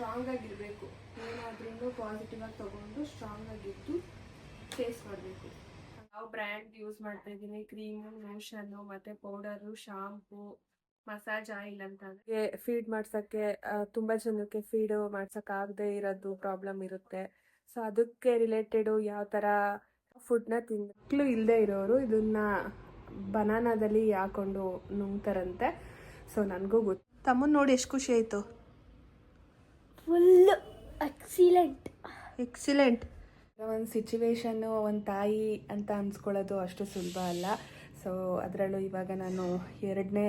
Strong ಆಗಿರಬೇಕು. ಏನಾದ್ರೂ positive ಆಗಿ ತಗೊಂಡು ಸ್ಟ್ರಾಂಗ್ ಆಗಿದ್ದು ಫೇಸ್ ಮಾಡಬೇಕು. ಯಾವ ಬ್ರ್ಯಾಂಡ್ ಯೂಸ್ ಮಾಡ್ತಾ ಇದ್ದೀನಿ ಕ್ರೀಮು ಲೋಷನ್ನು ಮತ್ತೆ ಪೌಡರು ಶಾಂಪು ಮಸಾಜ್ ಆಯಿಲ್ ಅಂತ. ಫೀಡ್ ಮಾಡ್ಸೋಕ್ಕೆ ತುಂಬ ಜನಕ್ಕೆ ಫೀಡ್ ಮಾಡ್ಸೋಕ್ಕಾಗದೇ ಇರೋದು ಪ್ರಾಬ್ಲಮ್ ಇರುತ್ತೆ. ಸೊ ಅದಕ್ಕೆ ರಿಲೇಟೆಡು ಯಾವ ಥರ ಫುಡ್ನ ತಿನ್ ಮಕ್ಕಳು ಇಲ್ಲದೆ ಇರೋರು ಇದನ್ನ ಬನಾನಾದಲ್ಲಿ ಹಾಕೊಂಡು ನುಂಗ್ತಾರಂತೆ. ಸೊ ನನಗೂ ಗೊತ್ತು ತಮ್ಮನ್ ನೋಡಿ ಎಷ್ಟು ಖುಷಿ ಆಯಿತು. Full excellent. ಎಕ್ಸಿಲೆಂಟ್. ಒಂದು ಸಿಚುವೇಶನ್ನು ಒಂದು ತಾಯಿ ಅಂತ ಅನ್ಸ್ಕೊಳ್ಳೋದು ಅಷ್ಟು ಸುಲಭ ಅಲ್ಲ. ಸೊ ಅದರಲ್ಲೂ ಇವಾಗ ನಾನು ಎರಡನೇ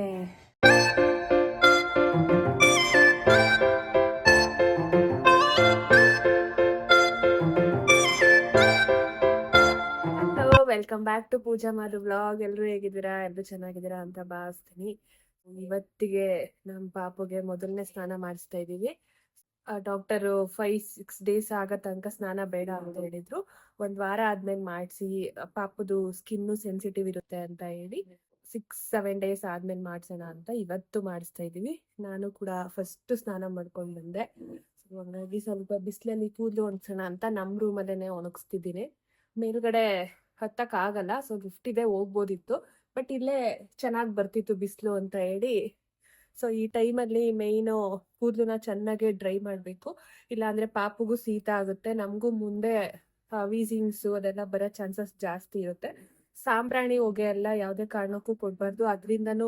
welcome back to Pooja Madhu blog ಎಲ್ಲರೂ ಹೇಗಿದ್ದೀರಾ? ಎಲ್ಲರೂ ಚೆನ್ನಾಗಿದ್ದೀರಾ ಅಂತ ಭಾವಿಸ್ತೀನಿ. ಇವತ್ತಿಗೆ ನಮ್ಮ ಪಾಪುಗೆ ಮೊದಲನೇ ಸ್ನಾನ ಮಾಡಿಸ್ತಾ ಇದ್ದೀವಿ. ಡಾಕ್ಟರು ಫೈವ್ ಸಿಕ್ಸ್ ಡೇಸ್ ಆಗೋ ತನಕ ಸ್ನಾನ ಬೇಡ ಅಂತ ಹೇಳಿದ್ರು. ಒಂದ್ ವಾರ ಆದ್ಮೇಲೆ ಮಾಡಿಸಿ, ಪಾಪದು ಸ್ಕಿನ್ನು ಸೆನ್ಸಿಟಿವ್ ಇರುತ್ತೆ ಅಂತ ಹೇಳಿ ಸಿಕ್ಸ್ ಸೆವೆನ್ ಡೇಸ್ ಆದ್ಮೇಲೆ ಮಾಡ್ಸೋಣ ಅಂತ ಇವತ್ತು ಮಾಡಿಸ್ತಾ ಇದೀವಿ. ನಾನು ಕೂಡ ಫಸ್ಟ್ ಸ್ನಾನ ಮಾಡ್ಕೊಂಡು ಬಂದೆ. ಹಾಗಾಗಿ ಹಂಗಾಗಿ ಸ್ವಲ್ಪ ಬಿಸಿಲಲ್ಲಿ ಕೂದಲು ಒಣಗ್ಸೋಣ ಅಂತ ನಮ್ಮ ರೂಮಲ್ಲೇನೆ ಒಣಗಿಸ್ತಿದ್ದೀನಿ. ಮೇಲ್ಗಡೆ ಹತ್ತಕ್ ಆಗಲ್ಲ ಸೊ ಲಿಫ್ಟ್ ಇದೆ ಹೋಗ್ಬೋದಿತ್ತು. ಬಟ್ ಇಲ್ಲೇ ಚೆನ್ನಾಗಿ ಬರ್ತಿತ್ತು ಬಿಸಿಲು ಅಂತ ಹೇಳಿ ಸೊ ಈ ಟೈಮಲ್ಲಿ ಮೇಯ್ನು ಕೂದಲನ್ನ ಚೆನ್ನಾಗಿ ಡ್ರೈ ಮಾಡಬೇಕು. ಇಲ್ಲಾಂದ್ರೆ ಪಾಪುಗೂ ಶೀತ ಆಗುತ್ತೆ. ನಮಗೂ ಮುಂದೆ ವೀಸಿಂಗ್ಸು ಅದೆಲ್ಲ ಬರೋ ಚಾನ್ಸಸ್ ಜಾಸ್ತಿ ಇರುತ್ತೆ. ಸಾಂಬ್ರಾಣಿ ಹೊಗೆ ಎಲ್ಲ ಯಾವುದೇ ಕಾರಣಕ್ಕೂ ಕೊಡಬಾರ್ದು. ಅದರಿಂದನೂ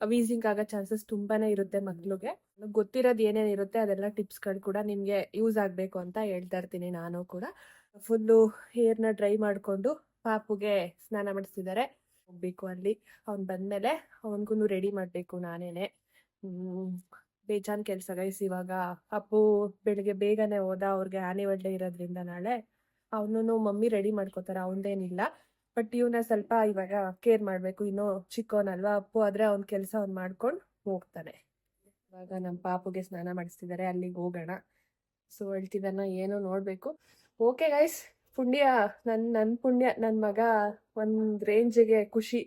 ವೀಸಿಂಗ್ ಆಗೋ ಚಾನ್ಸಸ್ ತುಂಬಾನೇ ಇರುತ್ತೆ ಮಕ್ಳಿಗೆ ಗೊತ್ತಿರೋದು ಏನೇನಿರುತ್ತೆ ಅದೆಲ್ಲ ಟಿಪ್ಸ್ಗಳು ಕೂಡ ನಿಮಗೆ ಯೂಸ್ ಆಗಬೇಕು ಅಂತ ಹೇಳ್ತಾ ಇರ್ತೀನಿ ನಾನು ಕೂಡ. ಫುಲ್ಲು ಹೇರ್ನ ಡ್ರೈ ಮಾಡಿಕೊಂಡು ಪಾಪುಗೆ ಸ್ನಾನ ಮಾಡಿಸ್ತಿದ್ದಾರೆ. ಹೋಗ್ಬೇಕು ಅಲ್ಲಿ. ಅವ್ನು ಬಂದ್ಮೇಲೆ ಅವನಿಗೂ ರೆಡಿ ಮಾಡಬೇಕು ನಾನೇನೆ. ಹ್ಮ್ ಬೇಜಾನ್ ಕೆಲಸ ಗೈಸ್ ಇವಾಗ ಅಪ್ಪು ಬೆಳಿಗ್ಗೆ ಬೇಗನೆ ಹೋದ, ಅವ್ರಿಗೆ ಆನ್ಯುವಲ್ ಡೇ ಇರೋದ್ರಿಂದ ನಾಳೆ ಅವನು ಮಮ್ಮಿ ರೆಡಿ ಮಾಡ್ಕೋತಾರೆ, ಅವನದೇನಿಲ್ಲ. ಬಟ್ ಇವನ ಸ್ವಲ್ಪ ಇವಾಗ ಕೇರ್ ಮಾಡಬೇಕು, ಇನ್ನು ಚಿಕ್ಕವನಲ್ವಾ ಅಪ್ಪು ಆದ್ರೆ ಅವ್ನ ಕೆಲ್ಸ ಅವ್ನ್ ಮಾಡ್ಕೊಂಡು ಹೋಗ್ತಾನೆ. ಇವಾಗ ನಮ್ಮ ಪಾಪುಗೆ ಸ್ನಾನ ಮಾಡಿಸ್ತಿದ್ದಾರೆ ಅಲ್ಲಿಗೆ ಹೋಗೋಣ. ಸೊ ಹೇಳ್ತಿದ್ದಾನ ಏನೋ ನೋಡಬೇಕು. ಓಕೆ ಗೈಸ್ ಪುಣ್ಯ ನನ್ನ ನನ್ ಪುಣ್ಯ ನನ್ನ ಮಗ ಒಂದು ರೇಂಜಿಗೆ ಖುಷಿ.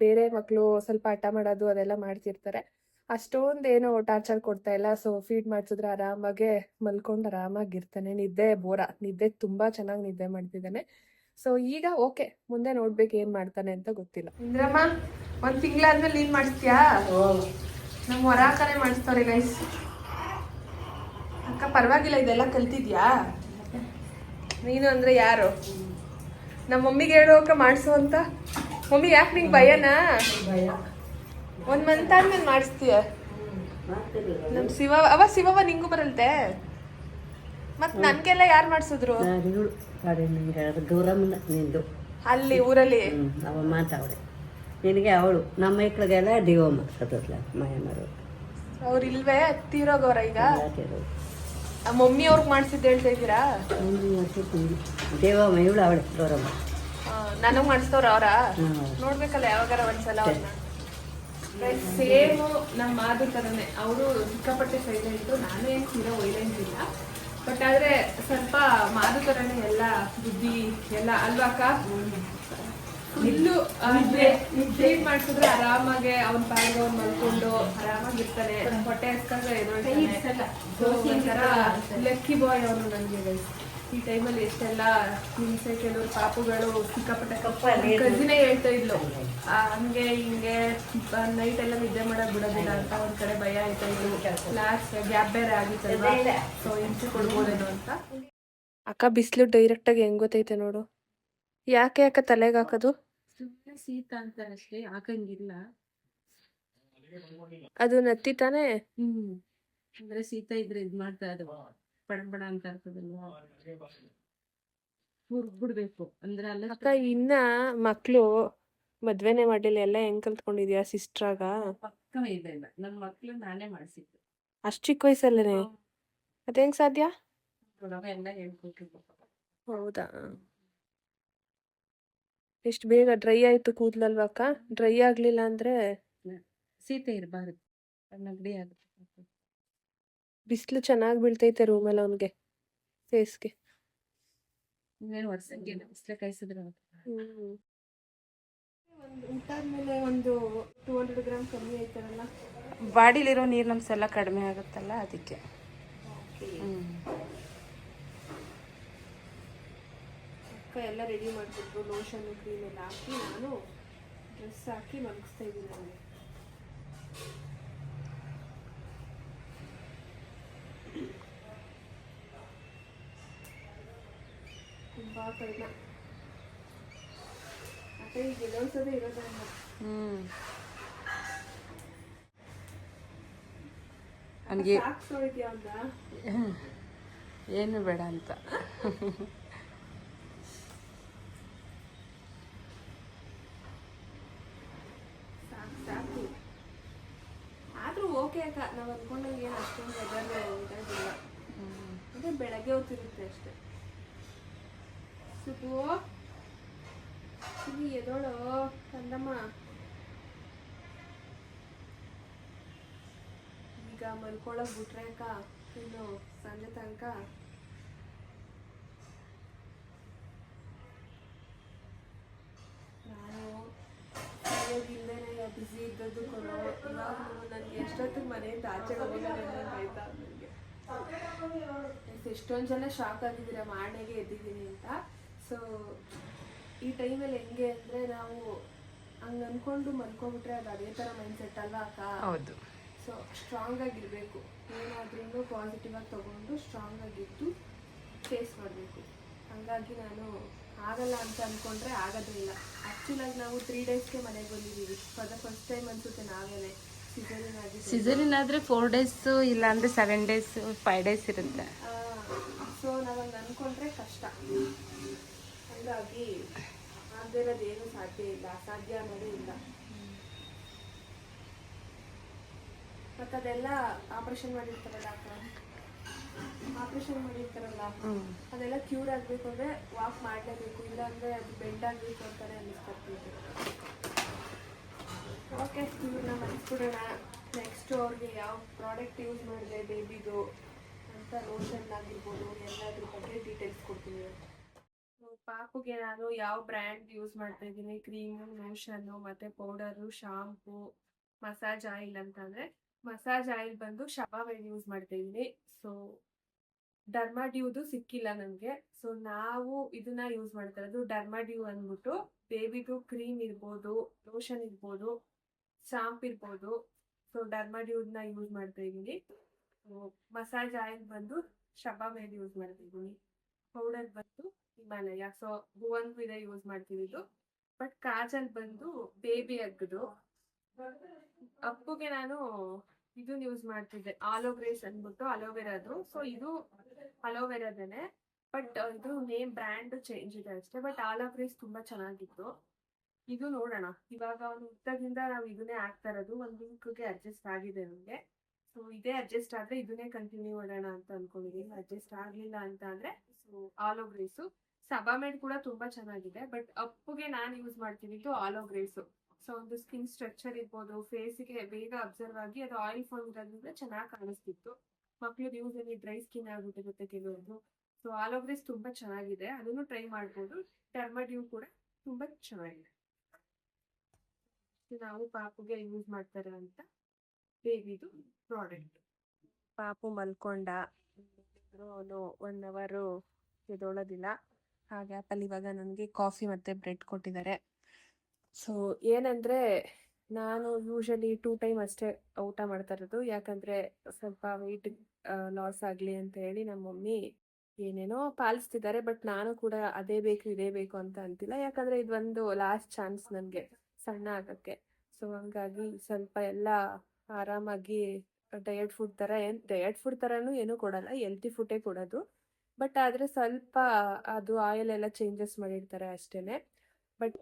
ಬೇರೆ ಮಕ್ಕಳು ಸ್ವಲ್ಪ ಹಠ ಮಾಡೋದು ಅದೆಲ್ಲ ಮಾಡ್ತಿರ್ತಾರೆ. ಅಷ್ಟೊಂದು ಏನೋ ಟಾರ್ಚರ್ ಕೊಡ್ತಾ ಇಲ್ಲ. ಸೊ ಫೀಡ್ ಮಾಡಿಸಿದ್ರೆ ಆರಾಮಾಗೆ ಮಲ್ಕೊಂಡು ಆರಾಮಾಗಿರ್ತಾನೆ. ನಿದ್ದೆ ಬೋರ. ನಿದ್ದೆ ತುಂಬಾ ಚೆನ್ನಾಗಿ ನಿದ್ದೆ ಮಾಡ್ತಿದ್ದಾನೆ. ಸೊ ಈಗ ಓಕೆ ಮುಂದೆ ನೋಡ್ಬೇಕು ಏನ್ ಮಾಡ್ತಾನೆ ಅಂತ ಗೊತ್ತಿಲ್ಲ. ಇಂದ್ರಮ್ಮ ಒಂದ್ ತಿಂಗಳಾದ್ಮೇಲೆ ನೀನ್ ಮಾಡಿಸ್ತೀಯಾ? ನಮ್ಮ ಹೊರಾಕನೆ ಮಾಡಿಸ್ತಾರೆ ಗೈಸ್ ಅಕ್ಕ ಪರವಾಗಿಲ್ಲ ಇದೆಲ್ಲ ಕಲ್ತಿದ್ಯಾ? ನೀನು ಅಂದ್ರೆ ಯಾರು? ನಮ್ಮ ಮಮ್ಮಿಗೆ ಹೇಳು ಅಕ್ಕ ಮಾಡಿಸು ಅಂತ. ಮಮ್ಮಿ ಯಾಕೆ ನಿಂಗೆ ಭಯನಾ? ಒಂದ್ ಮಂತ್ ಆದ್ಮೇಲೆ ಮಾಡಿಸ್ತೀಯ? ನಮ್ ಶಿವ ಅವ ಶಿವವ ನಿಂಗೂ ಬರಲ್ತೆ? ಮತ್ ನನ್ಗೆಲ್ಲ ಯಾರು ಮಾಡಿಸಿದ್ರು? ಗೌರಮ್ಮನ ನಿಂದು. ಅಲ್ಲಿ ಊರಲ್ಲಿ? ಅವ ಮಾತಾವಳೆ ನಿನಗೆ ಅವಳು. ನಮ್ಮ ಮಕ್ಳಿಗೆಲ್ಲ ದೇವಮ್ಮ ಸತತ್ಲ ಮಾಯಮ್ಮರು. ಅವ್ರು ಇಲ್ವೇ? ತೀರೋಗವ್ರ ಈಗ? ಆ ಮಮ್ಮಿ ಅವ್ರಿಗೆ ಮಾಡಿಸಿದ್ದು ಹೇಳ್ತಾ ಇದ್ದೀರಾ? ದೇವಮ್ಮ ಇವಳು. ಅವಳೆ ಗೌರಮ್ಮ. ನನಗೆ ಮಾಡಿಸ್ತವ್ರ ಅವರ? ನೋಡ್ಬೇಕಲ್ಲ ಯಾವಾಗಾರ ಒಂದ್ಸಲ ಅವ್ರನ್ನ ಸೇಮ್ ನಮ್ಮ ಮಾದು ಥರನೇ ಅವರು ಸಿಕ್ಕಾಪಟ್ಟೆ ಸೈಲೆಂಟು ನಾನು ಏನು ತೀರಾ ವೈಲೆಂಟ್ ಇಲ್ಲ. ಬಟ್ ಆದ್ರೆ ಸ್ವಲ್ಪ ಮಾದು ಥರನೇ ಎಲ್ಲ ಬುದ್ಧಿ ಎಲ್ಲ ಅಲ್ವಾ ಅಕ್ಕ? ಇಲ್ಲು ಟ್ರೀಟ್ ಮಾಡಿಸಿದ್ರೆ ಆರಾಮಾಗೆ ಅವ್ನ ಪಾಯಿಗೆ ಅವ್ನು ಮಲ್ಕೊಂಡು ಆರಾಮಾಗಿರ್ತಾನೆ. ಹೊಟ್ಟೆ ಹಸ್ಕೊಂಡ್ರೆ ಎದುರು ಲಕ್ಕಿ ಬಾಯ್ ಅವನು ನನಗೆ ಈ ಟೈಮಲ್ಲಿ ಎಷ್ಟೆಲ್ಲ ಹಿಂಸೆ ಕೆಲವರು ಪಾಪುಗಳು ಸಿಕ್ಕಾಪಟ್ಟೆ ಕಜಿನೇ ಹೇಳ್ತಾ ಇದ್ಲು. ಹಂಗೆ ಹಿಂಗೆ ನೈಟ್ ಎಲ್ಲ ನಿದ್ದೆ ಮಾಡಕ್ ಬಿಡೋದಿಲ್ಲ ಅಂತ ಒಂದ್ ಕಡೆ ಭಯ ಆಯ್ತಾ ಇದ್ಲು. ಲಾಸ್ಟ್ ಗ್ಯಾಪ್ ಬೇರೆ ಆಗಿತ್ತಲ್ವಾ? ಸೊ ಹಿಂಸೆ ಕೊಡ್ಬೋದೇನೋ ಅಂತ. ಅಕ್ಕ ಬಿಸಿಲು ಡೈರೆಕ್ಟ್ ಆಗಿ ಹೆಂಗ್ ಗೊತ್ತೈತೆ ನೋಡು. ಯಾಕೆ ಅಕ್ಕ ತಲೆಗೆ ಹಾಕೋದು? ಸುಮ್ಮನೆ ಶೀತ ಅಂತಾರಷ್ಟೇ ಹಾಕಂಗಿಲ್ಲ. ಅದು ನತ್ತಿ ತಾನೇ? ಹ್ಮ್. ಅಂದ್ರೆ ಶೀತ ಇದ್ರೆ ಇದ್ ಮಾಡ್ತಾ ಅದು ಬಡ ಬಡ ಅಂತ ಇರ್ತದಲ್ವಾ? ಹುರ್ಬಿಡ್ಬೇಕು ಅಂದ್ರೆ ಅಲ್ಲ ಅಕ್ಕ ಇನ್ನ ಮಕ್ಳು ಮದ್ವೆನೆ ಮಾಡ್ಲಿಲ್ಲ ಎಲ್ಲ ಹೆಂಗ್ ಕಲ್ತ್ಕೊಂಡಿದ್ಯಾ ಸಿಸ್ಟ್ರಾಗ ಪಕ್ಕ ಇದೆ ಇಲ್ಲ. ನನ್ ಮಕ್ಳು ನಾನೇ ಮಾಡ್ಸಿದ್ದು. ಅಷ್ಟ್ ಚಿಕ್ಕ ವಯಸ್ಸಲ್ಲೇನೆ? ಅದ್ ಹೆಂಗ್ ಸಾಧ್ಯ? ಹುಡುಗ ಎಲ್ಲ ಹೇಳ್ಕೊಟ್ಟಿದ್ದು. ಹೌದಾ? ಎಷ್ಟು ಬೇಗ ಡ್ರೈ ಆಯ್ತು ಕೂದ್ಲಲ್ವಾ ಅಕ್ಕ? ಡ್ರೈ ಆಗ್ಲಿಲ್ಲ ಅಂದ್ರೆ? ಸೀತೆ ಇರಬಾರ್ದು. ನೆಗಡಿ ಆಗುತ್ತೆ ಬಿಸಿಲು ಚೆನ್ನಾಗಿ ಬೀಳ್ತೈತೆ ರೂಮಲ್ಲಿ ಅವನಿಗೆ ಫೇಸ್ಗೆ ಇನ್ನೇನು ವರ್ಷಕ್ಕೆ ಬಿಸ್ಲೆ ಕಾಯಿಸಿದ್ರೆ ಒಂದು ಊಟ ಆದ್ಮೇಲೆ ಒಂದು ಟೂ ಹಂಡ್ರೆಡ್ ಗ್ರಾಮ್ ಕಮ್ಮಿ ಆಯ್ತಾರಲ್ಲ ಬಾಡಿಲಿರೋ ನೀರಿನಂಶ ಎಲ್ಲ ಕಡಿಮೆ ಆಗುತ್ತಲ್ಲ ಅದಕ್ಕೆ. ಅಕ್ಕ ಎಲ್ಲ ರೆಡಿ ಮಾಡಿಬಿಟ್ರು ಲೋಷನ್ ಕ್ರೀಮ್ ಎಲ್ಲ ಹಾಕಿ ನಾನು ಡ್ರೆಸ್ ಹಾಕಿ ಮಲಗಿಸ್ತಾ ಇದ್ದೀನಿ. ನನಗೆ ಗೆಲೋಸೋದೇ ಇರೋದನ್ನ ಹ್ಮ್ ನನಗೆ ಅಂತ ಏನು ಬೇಡ ಅಂತ. ಸಾಕು ಸಾಕು ಆದ್ರೂ ಓಕೆ ಅಕ್ಕ ನಾವು ಅನ್ಕೊಂಡಂಗೆ ಏನು ಅಷ್ಟೊಂದು ವೆದರ್ ಇದಾಗಿಲ್ಲ ಅದೇ ಬೆಳಗ್ಗೆ ಹೊತ್ತಿರುತ್ತೆ ಅಷ್ಟೇ. ಸುಬ್ಬು ಇಲ್ಲಿ ಎದೋಳು ಕಂದಮ್ಮ ಈಗ ಮಲ್ಕೊಳಕ್ ಬಿಟ್ರೆ ಅಕ್ಕ ಇನ್ನು ಸಂಜೆ ತನಕ ನಾನು ಇಲ್ಲದೇನೆ ಬಿಸಿ ಇದ್ದದ್ದು ಕೊಡೋ ಇವಾಗ ನನಗೆ ಎಷ್ಟೊತ್ತಿಗೆ ಮನೆಯಿಂದ ಆಚೆ ಹೋಗೋದೇ ಆಯ್ತಾ ನನಗೆ ಎಷ್ಟೊಂದು ಜನ ಶಾಕ್ ಆಗಿದ್ದೀರ ಮಾಡನೆಗೆ ಎದ್ದಿದ್ದೀನಿ ಅಂತ ಸೊ ಈ ಟೈಮಲ್ಲಿ ಹೆಂಗೆ ಅಂದರೆ ನಾವು ಹಂಗೆ ಅನ್ಕೊಂಡು ಮಲ್ಕೊಂಡ್ಬಿಟ್ರೆ ಅದು ಅದೇ ಥರ ಮೈಂಡ್ ಸೆಟ್ ಅಲ್ಲ ಅಕ್ಕ? ಹೌದು. ಸೊ ಸ್ಟ್ರಾಂಗ್ ಆಗಿರಬೇಕು. ಏನಾದ್ರೂ ಪಾಸಿಟಿವ್ ಆಗಿ ತಗೊಂಡು ಸ್ಟ್ರಾಂಗ್ ಆಗಿದ್ದು ಫೇಸ್ ಮಾಡಬೇಕು. ಹಾಗಾಗಿ ನಾನು ಆಗಲ್ಲ ಅಂತ ಅಂದ್ಕೊಂಡ್ರೆ ಆಗೋದಿಲ್ಲ ಆ್ಯಕ್ಚುಲಾಗಿ ನಾವು ತ್ರೀ ಡೇಸ್ಗೆ ಮನೆಗೆ ಬಂದಿದ್ದೀವಿ ಫಾರ್ ದ ಫಸ್ಟ್ ಟೈಮ್ ಅನ್ಸುತ್ತೆ ನಾವೇನೆ. ಸಿಸರಿನ್ ಆಗಿ ಸಿಸರಿನ್ ಆದರೆ ಫೋರ್ ಡೇಸ್ ಇಲ್ಲ ಅಂದರೆ ಸೆವೆನ್ ಡೇಸ್ ಫೈವ್ ಡೇಸ್ ಇರುತ್ತೆ ಸೊ ನಾವು ಹಂಗೆ ಅಂದ್ಕೊಂಡ್ರೆ ಕಷ್ಟ. ಹಂಗಾಗಿ ಆಗದಿರೋದೇನು ಸಾಧ್ಯ ಇಲ್ಲ, ಅಸಾಧ್ಯ ಅನ್ನೋದೇ ಇಲ್ಲ. ಮತ್ತು ಅದೆಲ್ಲ ಆಪರೇಷನ್ ಮಾಡಿರ್ತಾರಲ್ಲ ಆಪರೇಷನ್ ಮಾಡಿರ್ತಾರಲ್ಲ, ಅದೆಲ್ಲ ಕ್ಯೂರ್ ಆಗಬೇಕು ಅಂದರೆ ವಾಕ್ ಮಾಡಲೇಬೇಕು, ಇಲ್ಲಾಂದರೆ ಅದು ಬೆಂಡ್ ಆಗ್ಬೇಕು ಅಂತಾನೆ ಅನ್ನಿಸ್ತಿರ್ತೈತೆ ಓಕೆ ಇವ್ರನ್ನ ಮರೆಸ್ಬಿಡೋಣ ನೆಕ್ಸ್ಟ್ ಅವ್ರಿಗೆ ಯಾವ ಪ್ರಾಡಕ್ಟ್ ಯೂಸ್ ಮಾಡಿದೆ ಬೇಬಿದು ಅಂತ ಲೋಷನ್ ಆಗಿರ್ಬೋದು, ಎಲ್ಲದ್ರ ಬಗ್ಗೆ ಡೀಟೇಲ್ಸ್ ಕೊಡ್ತೀನಿ. ಪಾಪುಗೆ ನಾನು ಯಾವ ಬ್ರ್ಯಾಂಡ್ ಯೂಸ್ ಮಾಡ್ತಾ ಇದ್ದೀನಿ? ಕ್ರೀಮು, ಲೋಷನ್ನು ಮತ್ತು ಪೌಡರು, ಶಾಂಪು, ಮಸಾಜ್ ಆಯಿಲ್ ಅಂತಂದರೆ ಮಸಾಜ್ ಆಯಿಲ್ ಬಂದು ಶಬಾವೆಲ್ ಯೂಸ್ ಮಾಡ್ತಾ ಇದ್ದೀನಿ. ಸೊ, ಡರ್ಮಾಡ್ಯೂದು ಸಿಕ್ಕಿಲ್ಲ ನನಗೆ. ಸೊ, ನಾವು ಇದನ್ನ ಯೂಸ್ ಮಾಡ್ತಾ ಇರೋದು ಡರ್ಮಾಡ್ಯೂ ಅಂದ್ಬಿಟ್ಟು ಬೇಬಿದು ಕ್ರೀಮ್ ಇರ್ಬೋದು, ಲೋಷನ್ ಇರ್ಬೋದು, ಶಾಂಪ್ ಇರ್ಬೋದು. ಸೊ, ಡರ್ಮಾಡ್ಯೂದನ್ನ ಯೂಸ್ ಮಾಡ್ತಾ ಇದ್ದೀನಿ. ಮಸಾಜ್ ಆಯಿಲ್ ಬಂದು ಶಬಾವೆಲ್ ಯೂಸ್ ಮಾಡ್ತಾ ಇದ್ದೀನಿ. ಪೌಡರ್ ಬಂದು ಹಿಮಾಲಯ. ಸೊ ಭುವನ್ ಇದೆ ಯೂಸ್ ಮಾಡ್ತಿದ್ದು ಬಟ್ ಕಾಜಲ್ ಬಂದು ಬೇಬಿ ಅಗ್ಗದು ಅಪ್ಪುಗೆ ನಾನು ಇದನ್ನ ಯೂಸ್ ಮಾಡ್ತಿದ್ದೆ. ಆಲೋಗ್ರೇಸ್ ಅಂದ್ಬಿಟ್ಟು ಅಲೋವೆರಾದು ಸೊ ಇದು ಅಲೋವೆರಾದೇನೆ ಬಟ್ ಇದು ನೇಮ್ ಬ್ರ್ಯಾಂಡ್ ಚೇಂಜ್ ಇದೆ ಅಷ್ಟೇ. ಬಟ್ ಆಲೋಗ್ರೇಸ್ ತುಂಬಾ ಚೆನ್ನಾಗಿತ್ತು. ಇದು ನೋಡೋಣ. ಇವಾಗ ಒಂದು ಹುಟ್ಟದಿಂದ ನಾವು ಇದನ್ನೇ ಹಾಕ್ತಾ ಇರೋದು. ಒಂದು ವೀಕ್ಗೆ ಅಡ್ಜಸ್ಟ್ ಆಗಿದೆ ನಮಗೆ. ಸೊ ಇದೇ ಅಡ್ಜಸ್ಟ್ ಆದ್ರೆ ಇದನ್ನೇ ಕಂಟಿನ್ಯೂ ಮಾಡೋಣ ಅಂತ ಅನ್ಕೊಂಡಿದ್ದೀನಿ ಅಡ್ಜಸ್ಟ್ ಆಗ್ಲಿಲ್ಲ ಅಂತ ಅಂದ್ರೆ ಸೊ ಆಲೋಗ್ರೇಸು ಸಬಾಮೆಡ್ ಕೂಡ ತುಂಬಾ ಚೆನ್ನಾಗಿದೆ ಬಟ್ ಅಪ್ಪುಗೆ ನಾನು ಯೂಸ್ ಮಾಡ್ತಿದ್ದು ಆಲೋಗ್ರೇಸು ಸೊ ಒಂದು ಸ್ಕಿನ್ ಸ್ಟ್ರಕ್ಚರ್ ಇರ್ಬೋದು ಫೇಸಿಗೆ ಬೇಗ ಅಬ್ಸರ್ವ್ ಆಗಿ ಅದು ಆಯಿಲ್ ಫಾರ್ಮ್ ಇರೋದ್ರಿಂದ ಚೆನ್ನಾಗಿ ಕಾಣಿಸ್ತಿತ್ತು. ಮಕ್ಳು ಯೂಸ್ ಅಲ್ಲಿ ಡ್ರೈ ಸ್ಕಿನ್ ಆಗ್ಬಿಟ್ಟಿರುತ್ತೆ ಕೆಲವೊಂದು. ಸೊ ಆಲೋಗ್ರೇಸ್ ತುಂಬಾ ಚೆನ್ನಾಗಿದೆ, ಅದನ್ನು ಟ್ರೈ ಮಾಡ್ಬೋದು. ಟರ್ಮಡ್ಯೂ ಕೂಡ ತುಂಬಾ ಚೆನ್ನಾಗಿದೆ. ನಾವು ಪಾಪುಗೆ ಯೂಸ್ ಮಾಡ್ತಾರೆ ಅಂತ ಬೇಬಿದು ಪ್ರಾಡಕ್ಟ್ ಪಾಪು ಮಲ್ಕೊಂಡ. ಅವನು ಒನ್ ಅವರು ಎದೊಳೋದಿಲ್ಲ ಆ ಗ್ಯಾಪಲ್ಲಿ ಇವಾಗ ನನಗೆ ಕಾಫಿ ಮತ್ತು ಬ್ರೆಡ್ ಕೊಟ್ಟಿದ್ದಾರೆ. ಸೊ ಏನಂದರೆ ನಾನು ಯೂಶಲಿ ಟೂ ಟೈಮ್ ಅಷ್ಟೇ ಊಟ ಮಾಡ್ತಾ ಇರೋದು. ಯಾಕಂದರೆ ಸ್ವಲ್ಪ ವೆಯ್ಟ್ ಲಾಸ್ ಆಗಲಿ ಅಂತ ಹೇಳಿ ನಮ್ಮ ಮಮ್ಮಿ ಏನೇನೋ ಪಾಲಿಸ್ತಿದ್ದಾರೆ. ಬಟ್ ನಾನು ಕೂಡ ಅದೇ ಬೇಕು, ಇದೇ ಬೇಕು ಅಂತ ಅಂತಿಲ್ಲ. ಯಾಕಂದರೆ ಇದೊಂದು ಲಾಸ್ಟ್ ಚಾನ್ಸ್ ನನಗೆ ಸಣ್ಣ ಆಗೋಕ್ಕೆ. ಸೊ ಹಂಗಾಗಿ ಸ್ವಲ್ಪ ಎಲ್ಲ ಆರಾಮಾಗಿ ಡಯಟ್ ಫುಡ್ ಥರ ಏನು ಡಯಟ್ ಫುಡ್ ಥರನೂ ಏನೂ ಕೊಡಲ್ಲ. ಎಲ್ತಿ ಫುಡ್ಡೇ ಕೊಡೋದು. ಬಟ್ ಆದರೆ ಸ್ವಲ್ಪ ಅದು ಆಯಿಲ್ ಎಲ್ಲ ಚೇಂಜಸ್ ಮಾಡಿರ್ತಾರೆ ಅಷ್ಟೇ ಬಟ್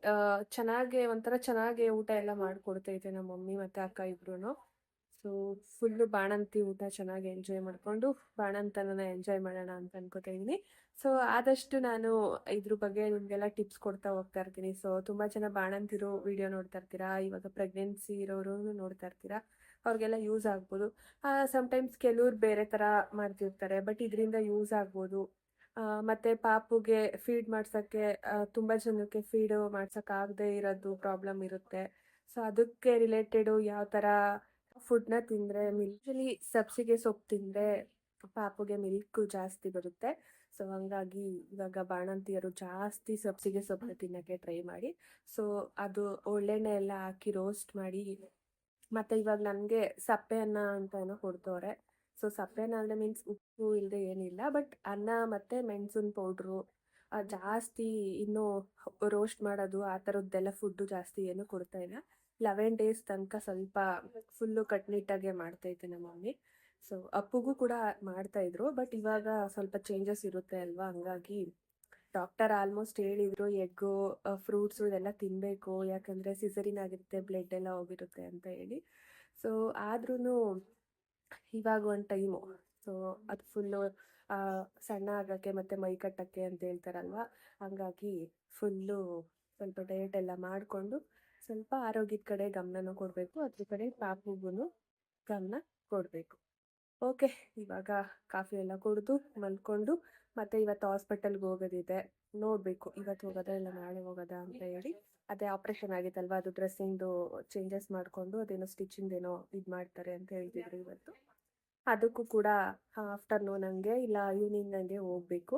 ಚೆನ್ನಾಗೆ ಒಂಥರ ಚೆನ್ನಾಗೆ ಊಟ ಎಲ್ಲ ಮಾಡಿಕೊಡ್ತೈತೆ ನಮ್ಮ ಮಮ್ಮಿ ಮತ್ತು ಅಕ್ಕ ಇಬ್ರು ಸೊ ಫುಲ್ಲು ಬಾಣಂತಿ ಊಟ ಚೆನ್ನಾಗಿ ಎಂಜಾಯ್ ಮಾಡಿಕೊಂಡು ಬಾಣಂತನ ಎಂಜಾಯ್ ಮಾಡೋಣ ಅಂತ ಅನ್ಕೋತಾ ಇದ್ದೀನಿ. ಸೊ ಆದಷ್ಟು ನಾನು ಇದ್ರ ಬಗ್ಗೆ ನಿಮಗೆಲ್ಲ ಟಿಪ್ಸ್ ಕೊಡ್ತಾ ಹೋಗ್ತಾ ಇರ್ತೀನಿ. ಸೊ ತುಂಬ ಜನ ಬಾಣಂತಿರೋ ವಿಡಿಯೋ ನೋಡ್ತಾ ಇರ್ತೀರಾ? ಇವಾಗ ಪ್ರೆಗ್ನೆನ್ಸಿ ಇರೋರು ನೋಡ್ತಾ ಇರ್ತೀರಾ? ಅವ್ರಿಗೆಲ್ಲ ಯೂಸ್ ಆಗ್ಬೋದು. ಸಮ್ಟೈಮ್ಸ್ ಕೆಲವ್ರು ಬೇರೆ ಥರ ಮಾಡ್ತಿರ್ತಾರೆ ಬಟ್ ಇದರಿಂದ ಯೂಸ್ ಆಗ್ಬೋದು. ಮತ್ತು ಪಾಪುಗೆ ಫೀಡ್ ಮಾಡ್ಸೋಕ್ಕೆ ತುಂಬ ಜನಕ್ಕೆ ಫೀಡು ಮಾಡ್ಸೋಕ್ಕಾಗದೇ ಇರೋದು ಪ್ರಾಬ್ಲಮ್ ಇರುತ್ತೆ. ಸೊ ಅದಕ್ಕೆ ರಿಲೇಟೆಡು ಯಾವ ಥರ ಫುಡ್ನ ತಿಂದರೆ ಯೂಶಲಿ ಸಬ್ಸಿಗೆ ಸೊಪ್ಪು ತಿಂದರೆ ಪಾಪುಗೆ ಮಿಲ್ಕು ಜಾಸ್ತಿ ಬರುತ್ತೆ. ಸೊ ಹಂಗಾಗಿ ಇವಾಗ ಬಾಣಂತಿಯರು ಜಾಸ್ತಿ ಸಬ್ಸಿಗೆ ಸೊಪ್ಪು ತಿನ್ನೋಕ್ಕೆ ಟ್ರೈ ಮಾಡಿ. ಸೊ ಅದು ಒಳ್ಳೆಣ್ಣೆ ಎಲ್ಲ ಹಾಕಿ ರೋಸ್ಟ್ ಮಾಡಿ ಮತ್ತು ಇವಾಗ ನನಗೆ ಸಪ್ಪೆ ಅನ್ನ ಅಂತ ಏನೋ ಕೊಡ್ತವ್ರೆ. ಸೊ ಸಪ್ಪೆ ಅನ್ನ ಅಂದರೆ ಮೀನ್ಸ್ ಉಪ್ಪು ಇಲ್ಲದೆ ಏನಿಲ್ಲ ಬಟ್ ಅನ್ನ ಮತ್ತು ಮೆಣಸಿನ ಪೌಡ್ರು ಜಾಸ್ತಿ ಇನ್ನೂ ರೋಸ್ಟ್ ಮಾಡೋದು, ಆ ಥರದ್ದೆಲ್ಲ ಫುಡ್ಡು ಜಾಸ್ತಿ ಏನು ಕೊಡ್ತಾ ಇಲ್ಲ. ಲೆವೆನ್ ಡೇಸ್ ತನಕ ಸ್ವಲ್ಪ ಫುಲ್ಲು ಕಟ್ನಿಟ್ಟಾಗೆ ಮಾಡ್ತೈತೆ ನಮ್ಮ ಮಮ್ಮಿ. ಸೊ ಅಪ್ಪುಗೂ ಕೂಡ ಮಾಡ್ತಾ ಇದ್ರು ಬಟ್ ಇವಾಗ ಸ್ವಲ್ಪ ಚೇಂಜಸ್ ಇರುತ್ತೆ ಅಲ್ವಾ? ಹಂಗಾಗಿ ಡಾಕ್ಟರ್ ಆಲ್ಮೋಸ್ಟ್ ಹೇಳಿದ್ರು, ಎಗ್ಗು ಫ್ರೂಟ್ಸು ಇದೆಲ್ಲ ತಿನ್ನಬೇಕು ಯಾಕಂದರೆ ಸಿಸರಿನ್ ಆಗಿರುತ್ತೆ ಬ್ಲಡ್ ಎಲ್ಲ ಹೋಗಿರುತ್ತೆ ಅಂತ ಹೇಳಿ. ಸೊ ಆದ್ರೂ ಇವಾಗ ಒಂದು ಟೈಮು ಸೊ ಅದು ಫುಲ್ಲು ಸಣ್ಣ ಆಗೋಕ್ಕೆ ಮತ್ತು ಮೈ ಕಟ್ಟಕ್ಕೆ ಅಂತ ಹೇಳ್ತಾರಲ್ವ? ಹಂಗಾಗಿ ಫುಲ್ಲು ಸ್ವಲ್ಪ ಡಯಟ್ ಎಲ್ಲ ಮಾಡಿಕೊಂಡು ಸ್ವಲ್ಪ ಆರೋಗ್ಯದ ಕಡೆ ಗಮನನೂ ಕೊಡಬೇಕು, ಅದ್ರ ಕಡೆ ಪಾಪುಗೂ ಗಮನ ಕೊಡಬೇಕು. ಓಕೆ ಇವಾಗ ಕಾಫಿ ಎಲ್ಲ ಕುಡಿದು ಮಲ್ಕೊಂಡು ಮತ್ತೆ ಇವತ್ತು ಹಾಸ್ಪಿಟಲ್ಗೆ ಹೋಗೋದಿದೆ. ನೋಡಬೇಕು ಇವತ್ತು ಹೋಗೋದಾ ಇಲ್ಲ ನಾಳೆ ಹೋಗೋದಾ ಅಂತ ಹೇಳಿ. ಅದೇ ಆಪ್ರೇಷನ್ ಆಗಿತ್ತಲ್ವಾ? ಅದು ಡ್ರೆಸ್ಸಿಂಗ್ದು ಚೇಂಜಸ್ ಮಾಡಿಕೊಂಡು ಅದೇನೋ ಸ್ಟಿಚಿಂಗ್ ಏನೋ ಇದು ಮಾಡ್ತಾರೆ ಅಂತ ಹೇಳ್ತಿದ್ರು ಇವತ್ತು. ಅದಕ್ಕೂ ಕೂಡ ಆಫ್ಟರ್ನೂನ್ ಹಂಗೆ ಇಲ್ಲ ಈವ್ನಿಂಗ್ ಹಂಗೆ ಹೋಗಬೇಕು.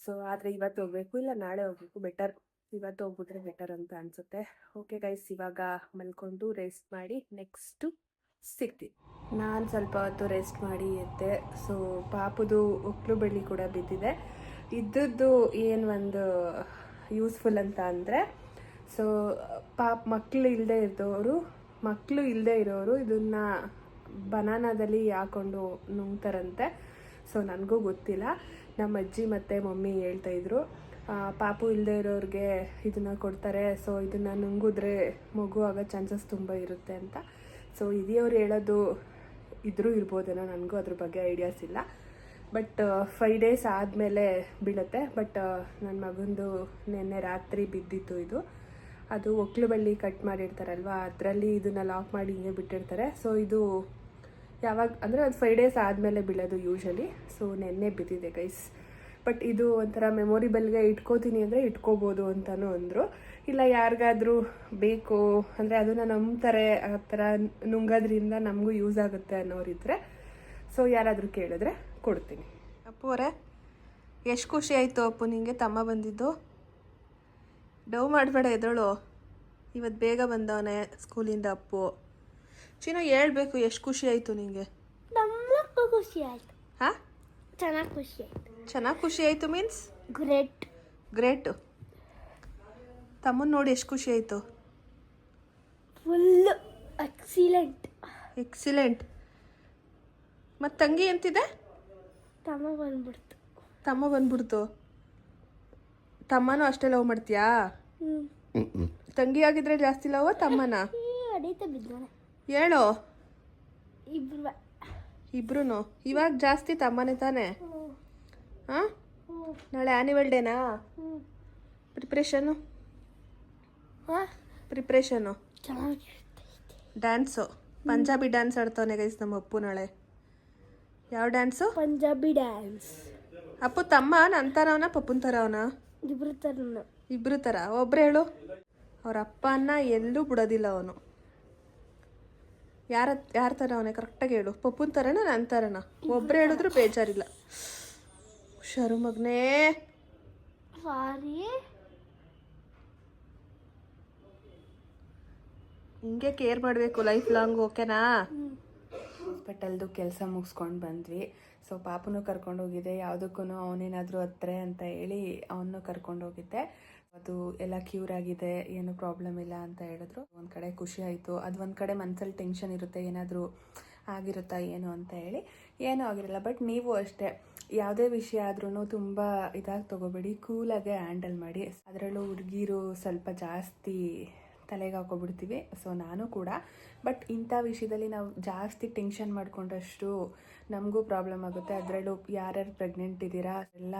ಸೊ ಆದರೆ ಇವತ್ತು ಹೋಗಬೇಕು. ಇಲ್ಲ ನಾಳೆ ಹೋಗ್ಬೇಕು. ಬೆಟರ್ ಇವತ್ತು ಹೋಗ್ಬಿಟ್ರೆ ಬೆಟರ್ ಅಂತ ಅನಿಸುತ್ತೆ. ಓಕೆ ಗೈಸ್ ಇವಾಗ ಮಲ್ಕೊಂಡು ರೆಸ್ಟ್ ಮಾಡಿ. ನೆಕ್ಸ್ಟು ಸಿಗ್ತೀನಿ ನಾನು ಸ್ವಲ್ಪ ಹೊತ್ತು ರೆಸ್ಟ್ ಮಾಡಿ ಎದ್ದೆ. ಸೊ ಪಾಪದು ಉಕ್ಳು ಬೆಳ್ಳಿ ಕೂಡ ಬಿದ್ದಿದೆ. ಇದ್ದದ್ದು ಏನು ಒಂದು ಯೂಸ್ಫುಲ್ ಅಂತ ಅಂದರೆ ಸೊ ಪಾಪ ಮಕ್ಕಳು ಇಲ್ಲದೆ ಇದ್ದವರು ಮಕ್ಕಳು ಇಲ್ಲದೆ ಇರೋರು ಇದನ್ನು ಬನಾನಾದಲ್ಲಿ ಹಾಕೊಂಡು ನುಂಗ್ತಾರಂತೆ. ಸೊ ನನಗೂ ಗೊತ್ತಿಲ್ಲ. ನಮ್ಮ ಅಜ್ಜಿ ಮತ್ತು ಮಮ್ಮಿ ಹೇಳ್ತಾಯಿದ್ರು ಪಾಪು ಇಲ್ಲದೆ ಇರೋರಿಗೆ ಇದನ್ನು ಕೊಡ್ತಾರೆ. ಸೊ ಇದನ್ನು ನುಂಗಿದ್ರೆ ಮಗು ಆಗೋ ಚಾನ್ಸಸ್ ತುಂಬ ಇರುತ್ತೆ ಅಂತ. ಸೊ ಇದೆಯವ್ರು ಹೇಳೋದು ಇದ್ರೂ ಇರ್ಬೋದೇನೋ ನನಗೂ ಅದ್ರ ಬಗ್ಗೆ ಐಡಿಯಾಸ್ ಇಲ್ಲ. ಬಟ್ ಫೈವ್ ಡೇಸ್ ಆದಮೇಲೆ ಬೀಳುತ್ತೆ. ಬಟ್ ನನ್ನ ಮಗಂದು ನಿನ್ನೆ ರಾತ್ರಿ ಬಿದ್ದಿತ್ತು ಇದು. ಅದು ಒಕ್ಲು ಬಳ್ಳಿ ಕಟ್ ಮಾಡಿರ್ತಾರಲ್ವ, ಅದರಲ್ಲಿ ಇದನ್ನು ಲಾಕ್ ಮಾಡಿ ಹಿಂಗೆ ಬಿಟ್ಟಿರ್ತಾರೆ. ಸೊ ಇದು ಯಾವಾಗ, ಅಂದರೆ ಅದು ಫೈವ್ ಡೇಸ್ ಆದಮೇಲೆ ಬೀಳೋದು ಯೂಶಲಿ ಸೊ ನೆನ್ನೆ ಬಿದ್ದಿದೆ ಗೈಸ್ ಬಟ್ ಇದು ಒಂಥರ ಮೆಮೊರಿಬಲ್ಗೆ ಇಟ್ಕೋತೀನಿ ಅಂದರೆ ಇಟ್ಕೋಬೋದು ಅಂತಲೂ ಅಂದರು. ಇಲ್ಲ ಯಾರಿಗಾದರೂ ಬೇಕು ಅಂದರೆ ಅದನ್ನು ನಂಬ್ತಾರೆ ಆ ಥರ ನುಂಗೋದ್ರಿಂದ ನಮಗೂ ಯೂಸ್ ಆಗುತ್ತೆ ಅನ್ನೋರಿದ್ರೆ ಸೊ ಯಾರಾದರೂ ಕೇಳಿದ್ರೆ ಕೊಡ್ತೀನಿ. ಅಪ್ಪು ಅವರೇ ಎಷ್ಟು ಖುಷಿ ಆಯಿತು ಅಪ್ಪು ನಿಂಗೆ ತಮ್ಮ ಬಂದಿದ್ದು? ಡವ್ ಮಾಡಬೇಡ ಎದಳು. ಇವತ್ತು ಬೇಗ ಬಂದವನೆ ಸ್ಕೂಲಿಂದ ಅಪ್ಪು. ಚಿನ್ನ ಹೇಳ್ಬೇಕು ಎಷ್ಟು ಖುಷಿ ಆಯಿತು ನಿಂಗೆ? ನಮ್ಮಕ್ಕೂ ಖುಷಿ ಆಯಿತು. ಹಾಂ? ಚೆನ್ನಾಗಿ ಖುಷಿ ಆಯ್ತು. ಚೆನ್ನಾಗಿ ಖುಷಿ ಆಯಿತು ಮೀನ್ಸ್ ಗ್ರೇಟ್ ಗ್ರೇಟು ತಮ್ಮನ ನೋಡಿ ಎಷ್ಟು ಖುಷಿ ಆಯಿತು? Full excellent. ಎಕ್ಸಿಲೆಂಟ್. ಮತ್ತು ತಂಗಿ ಎಂತಿದೆ? ತಮ್ಮ ಬಂದ್ಬಿಡ್ತು. ತಮ್ಮ ಬಂದ್ಬಿಡ್ತು. ತಮ್ಮನೂ ಅಷ್ಟೇ ಲವ್ ಮಾಡ್ತೀಯಾ? ತಂಗಿ ಆಗಿದ್ರೆ ಜಾಸ್ತಿ ಲವ್ ತಮ್ಮನ? ಹೇಳು. ಇಬ್ರು ಇಬ್ರು ಇವಾಗ ಜಾಸ್ತಿ ತಮ್ಮನೇ ತಾನೆ? ಹಾಂ? ನಾಳೆ ಆ್ಯನಿವಲ್ ಡೇನಾ preparation preparation dance Punjabi dance ಆಡ್ತಾವನೆ guys ನಮ್ಮ ಅಪ್ಪು ನಾಳೆ ಯಾವ ಡ್ಯಾನ್ಸು ಪಂಜಾಬಿ ಡ್ಯಾನ್ಸ್ ಅಪ್ಪು ತಮ್ಮ ನನ್ನ ಥರ ಅವನ ಪಪ್ಪನ ಥರ ಅವನ ಇಬ್ರು ಥರ ಇಬ್ರು ಥರ ಒಬ್ರು ಹೇಳು. ಅವ್ರ ಅಪ್ಪನ ಎಲ್ಲೂ ಬಿಡೋದಿಲ್ಲ ಅವನು. ಯಾರ ಯಾರ ಥರ ಅವನೇ ಕರೆಕ್ಟಾಗಿ ಹೇಳು. ಪಪ್ಪನ ಥರನ ನನ್ನ ಥರನ ಒಬ್ರು ಹೇಳಿದ್ರು ಬೇಜಾರಿಲ್ಲ. ಹುಷಾರು ಮಗನೇ. ಸಾರಿ ಹಿಂಗೆ ಕೇರ್ ಮಾಡಬೇಕು ಲೈಫ್ ಲಾಂಗ್ ಓಕೆನಾ ಹಾಸ್ಪಿಟಲ್ದು ಕೆಲಸ ಮುಗಿಸ್ಕೊಂಡು ಬಂದ್ವಿ. ಸೊ ಪಾಪನೂ ಕರ್ಕೊಂಡು ಹೋಗಿದ್ದೆ. ಯಾವುದಕ್ಕೂ ಅವನೇನಾದರೂ ಹತ್ರ ಅಂತ ಹೇಳಿ ಅವನು ಕರ್ಕೊಂಡು ಹೋಗಿದ್ದೆ. ಅದು ಎಲ್ಲ ಕ್ಯೂರ್ ಆಗಿದೆ ಏನು ಪ್ರಾಬ್ಲಮ್ ಇಲ್ಲ ಅಂತ ಹೇಳಿದ್ರು. ಒಂದು ಕಡೆ ಖುಷಿ ಆಯಿತು. ಅದು ಒಂದು ಕಡೆ ಮನಸ್ಸಲ್ಲಿ ಟೆನ್ಷನ್ ಇರುತ್ತೆ ಏನಾದರೂ ಆಗಿರುತ್ತಾ ಏನು ಅಂತ ಹೇಳಿ. ಏನೂ ಆಗಿರಲ್ಲ ಬಟ್ ನೀವು ಅಷ್ಟೇ. ಯಾವುದೇ ವಿಷಯ ಆದ್ರೂ ತುಂಬ ಇದಾಗಿ ತೊಗೋಬೇಡಿ. ಕೂಲಾಗೆ ಹ್ಯಾಂಡಲ್ ಮಾಡಿ. ಅದರಲ್ಲೂ ಹುಡುಗಿರು ಸ್ವಲ್ಪ ಜಾಸ್ತಿ ತಲೆಗೆ ಹಾಕೊಬಿಡ್ತೀವಿ. ಸೊ ನಾನು ಕೂಡ. ಬಟ್ ಇಂಥ ವಿಷಯದಲ್ಲಿ ನಾವು ಜಾಸ್ತಿ ಟೆನ್ಷನ್ ಮಾಡಿಕೊಂಡಷ್ಟು ನಮಗೂ ಪ್ರಾಬ್ಲಮ್ ಆಗುತ್ತೆ. ಅದರಲ್ಲೂ ಯಾರ್ಯಾರು ಪ್ರೆಗ್ನೆಂಟ್ ಇದ್ದೀರಾ ಎಲ್ಲ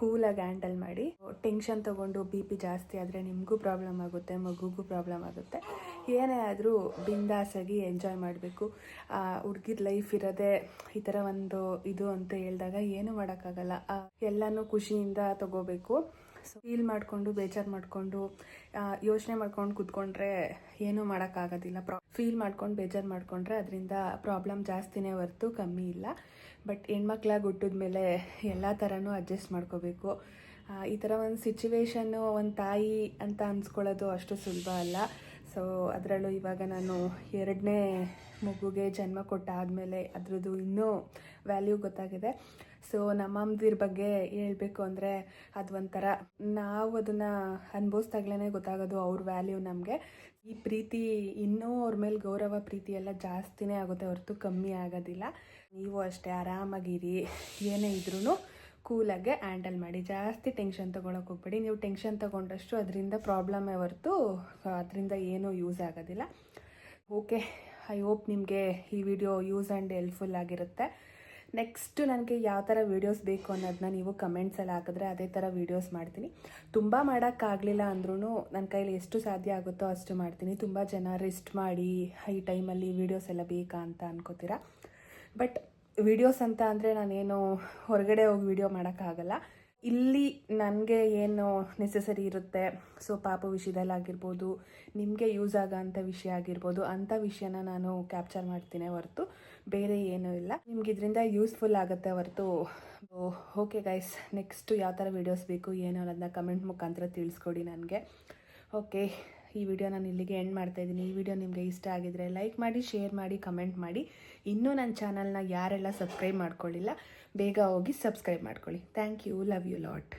ಕೂಲಾಗಿ ಹ್ಯಾಂಡಲ್ ಮಾಡಿ. ಟೆನ್ಷನ್ ತೊಗೊಂಡು ಬಿ ಪಿ ಜಾಸ್ತಿ ಆದರೆ ನಿಮಗೂ ಪ್ರಾಬ್ಲಮ್ ಆಗುತ್ತೆ, ಮಗುಗೂ ಪ್ರಾಬ್ಲಮ್ ಆಗುತ್ತೆ. ಏನೇ ಆದರೂ ಬಿಂದಾಸಾಗಿ ಎಂಜಾಯ್ ಮಾಡಬೇಕು. ಹುಡ್ಗಿರ್ ಲೈಫ್ ಇರೋದೇ ಈ ಥರ ಒಂದು ಇದು ಅಂತ ಹೇಳಿದಾಗ ಏನು ಮಾಡೋಕ್ಕಾಗಲ್ಲ. ಎಲ್ಲನೂ ಖುಷಿಯಿಂದ ತಗೋಬೇಕು. ಸೊ ಫೀಲ್ ಮಾಡಿಕೊಂಡು, ಬೇಜಾರು ಮಾಡಿಕೊಂಡು ಯೋಚನೆ ಮಾಡ್ಕೊಂಡು ಕೂತ್ಕೊಂಡ್ರೆ ಏನೂ ಮಾಡೋಕ್ಕಾಗೋದಿಲ್ಲ. ಪ್ರಾ ಫೀಲ್ ಮಾಡ್ಕೊಂಡು, ಬೇಜಾರು ಮಾಡಿಕೊಂಡ್ರೆ ಅದರಿಂದ ಪ್ರಾಬ್ಲಮ್ ಜಾಸ್ತಿನೇ ಹೊರ್ತು ಕಮ್ಮಿ ಇಲ್ಲ. ಬಟ್ ಹೆಣ್ಮಕ್ಳಾಗಿ ಹುಟ್ಟಿದ ಮೇಲೆ ಎಲ್ಲ ಥರನೂ ಅಡ್ಜಸ್ಟ್ ಮಾಡ್ಕೋಬೇಕು. ಈ ಥರ ಒಂದು ಸಿಚುವೇಶನ್ನು ಒಂದು ತಾಯಿ ಅಂತ ಅನ್ಸ್ಕೊಳ್ಳೋದು ಅಷ್ಟು ಸುಲಭ ಅಲ್ಲ. ಸೊ ಅದರಲ್ಲೂ ಇವಾಗ ನಾನು ಎರಡನೇ ಮಗುಗೆ ಜನ್ಮ ಕೊಟ್ಟಾದಮೇಲೆ ಅದರದ್ದು ಇನ್ನೂ ವ್ಯಾಲ್ಯೂ ಗೊತ್ತಾಗಿದೆ. ಸೊ ನಮ್ಮಮ್ಮದಿರ ಬಗ್ಗೆ ಹೇಳಬೇಕು ಅಂದರೆ ಅದು ಒಂಥರ ನಾವು ಅದನ್ನು ಅನುಭವಿಸ್ದಾಗ್ಲೇ ಗೊತ್ತಾಗೋದು ಅವ್ರ ವ್ಯಾಲ್ಯೂ ನಮಗೆ. ಈ ಪ್ರೀತಿ ಇನ್ನೂ ಅವ್ರ ಮೇಲೆ ಗೌರವ ಪ್ರೀತಿ ಎಲ್ಲ ಜಾಸ್ತಿನೇ ಆಗುತ್ತೆ, ಹೊರತು ಕಮ್ಮಿ ಆಗೋದಿಲ್ಲ. ನೀವು ಅಷ್ಟೇ ಆರಾಮಾಗಿರಿ, ಏನೇ ಇದ್ರೂ ಕೂಲಾಗೆ ಹ್ಯಾಂಡಲ್ ಮಾಡಿ. ಜಾಸ್ತಿ ಟೆನ್ಷನ್ ತೊಗೊಳಕ್ಕೆ ಹೋಗ್ಬೇಡಿ. ನೀವು ಟೆನ್ಷನ್ ತೊಗೊಂಡಷ್ಟು ಅದರಿಂದ ಪ್ರಾಬ್ಲಮ್ಮೇ ಹೊರತು ಅದರಿಂದ ಏನೂ ಯೂಸ್ ಆಗೋದಿಲ್ಲ. ಓಕೆ, ಐ ಹೋಪ್ ನಿಮಗೆ ಈ ವಿಡಿಯೋ ಯೂಸ್ ಆ್ಯಂಡ್ ಹೆಲ್ಪ್ಫುಲ್ ಆಗಿರುತ್ತೆ. ನೆಕ್ಸ್ಟ್ ನನಗೆ ಯಾವ ಥರ ವೀಡಿಯೋಸ್ ಬೇಕು ಅನ್ನೋದನ್ನ ನೀವು ಕಮೆಂಟ್ಸಲ್ಲಿ ಹಾಕಿದ್ರೆ ಅದೇ ಥರ ವೀಡಿಯೋಸ್ ಮಾಡ್ತೀನಿ. ತುಂಬ ಮಾಡೋಕ್ಕಾಗಲಿಲ್ಲ ಅಂದ್ರೂ ನನ್ನ ಕೈಲಿ ಎಷ್ಟು ಸಾಧ್ಯ ಆಗುತ್ತೋ ಅಷ್ಟು ಮಾಡ್ತೀನಿ. ತುಂಬ ಜನ ರೆಸ್ಟ್ ಮಾಡಿ ಈ ಟೈಮಲ್ಲಿ ವೀಡಿಯೋಸ್ ಎಲ್ಲ ಬೇಕಾ ಅಂತ ಅನ್ಕೋತೀರಾ? ಬಟ್ ವಿಡಿಯೋಸ್ ಅಂತ ಅಂದರೆ ನಾನೇನು ಹೊರಗಡೆ ಹೋಗಿ ವೀಡಿಯೋ ಮಾಡೋಕ್ಕಾಗಲ್ಲ. ಇಲ್ಲಿ ನನಗೆ ಏನು ನೆಸೆಸರಿ ಇರುತ್ತೆ ಸೊ ಪಾಪ ವಿಷಯದಲ್ಲಾಗಿರ್ಬೋದು ನಿಮಗೆ ಯೂಸ್ ಆಗೋಂಥ ವಿಷಯ ಆಗಿರ್ಬೋದು ಅಂಥ ವಿಷಯನ ನಾನು ಕ್ಯಾಪ್ಚರ್ ಮಾಡ್ತೀನಿ ಹೊರತು, ಬೇರೆ ಏನೂ ಇಲ್ಲ. ನಿಮ್ಗೆ ಇದರಿಂದ ಯೂಸ್ಫುಲ್ ಆಗುತ್ತೆ ಹೊರತು. ಓಕೆ ಗೈಸ್ ನೆಕ್ಸ್ಟು ಯಾವ ಥರ ವೀಡಿಯೋಸ್ ಬೇಕು, ಏನು ಅನ್ನೋದನ್ನ ಕಮೆಂಟ್ ಮುಖಾಂತರ ತಿಳಿಸ್ಕೊಡಿ ನನಗೆ. ಓಕೆ ಈ ವಿಡಿಯೋ ನಾನು ಇಲ್ಲಿಗೆ ಎಂಡ್ ಮಾಡ್ತಾ ಇದ್ದೀನಿ. ಈ ವಿಡಿಯೋ ನಿಮಗೆ ಇಷ್ಟ ಆಗಿದ್ರೆ ಲೈಕ್ ಮಾಡಿ ಶೇರ್ ಮಾಡಿ ಕಮೆಂಟ್ ಮಾಡಿ. ಇನ್ನೂ ನನ್ನ ಚಾನಲ್ನ ಯಾರೆಲ್ಲ ಸಬ್ಸ್ಕ್ರೈಬ್ ಮಾಡ್ಕೊಳ್ಳಿಲ್ಲ ಬೇಗ ಹೋಗಿ ಸಬ್ಸ್ಕ್ರೈಬ್ ಮಾಡ್ಕೊಳ್ಳಿ. Thank you love you lot